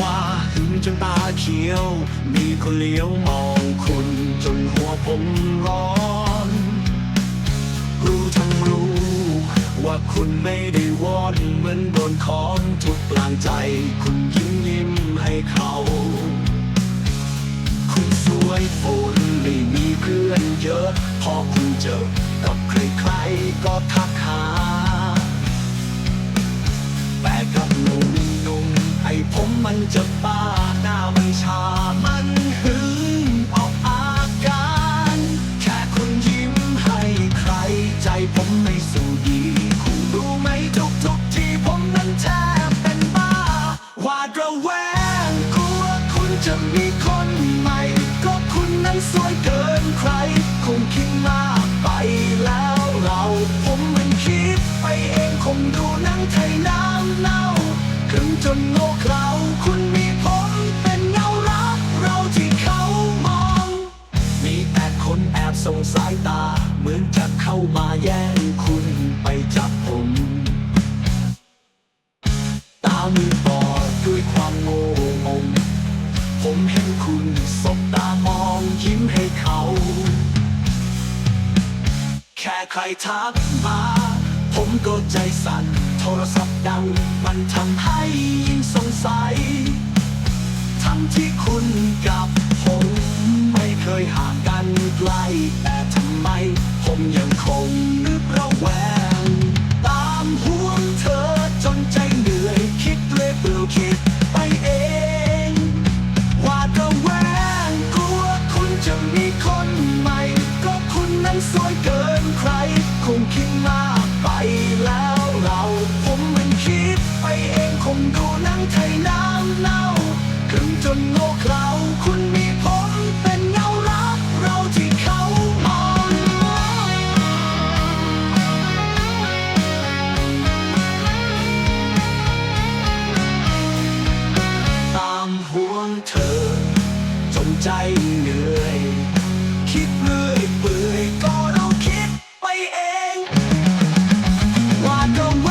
ว่าถึงจนตาเขียว มีคนเลี้ยวมองคุณจนหัวผมร้อน รู้ทั้งรู้ ว่าคุณไม่ได้วอนเหมือนโดนของทุกกลางใจ คุณยิ้มยิ้มให้เขา คุณสวยฝนไม่มีเพื่อนเยอะ พอคุณเจอกับใครๆก็ทัก จะบ้าหน้ามันชามันหึงออกอาการ แค่คุณยิ้มให้ใครใจผมไม่สู้ดีคุณรู้ไหมทุกทุกที่ผมนั้นแทบเป็นบ้าหวาดระแวงกลัวคุณจะมีคนใหม่ ก็คุณนั้นสวยเกินใคร คงคิดมากไปแล้วเรา ผมมันคิดไปเองคงดูหนังไทยน้ำเน่าถึงจนโง่เขลา มือนจะเข้ามาแย่งคุณไปจากผม ตามือบอดด้วยความโง่งงผมเห็นคุณสบตามองยิ้มให้เขา แค่ใครทักมา ผมก็ใจสั่น โทรศัพท์ดัง มันทำให้ยิ่งสงสัย ทั้งที่คุณกับผมไม่เคยห่างกันไกลแต่ทำไม ผมยังคงนึกระแวง ตามห่วงเธอจนใจเหนื่อยคิดเลยเปล่าคิดไปเองหวาดระแวงกลัวคุณจะมีคนใหม่ ก็คุณนั้นสวยเกินใคร คงคิดมากไปแล้ว ใจเหนื่อย คิดเรื่อยเปื่อยก็เราคิดไปเองหวาดระแว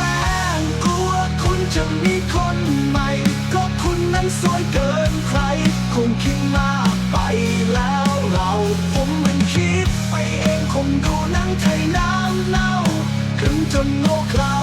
งกลัวคุณจะมีคนใหม่ ก็คุณนั้นสวยเกินใคร คงคิดมากไปแล้วเรา ผมมันคิดไปเองคงดูนั่งไทยน้ำเน่าถึงจนโง่เขลา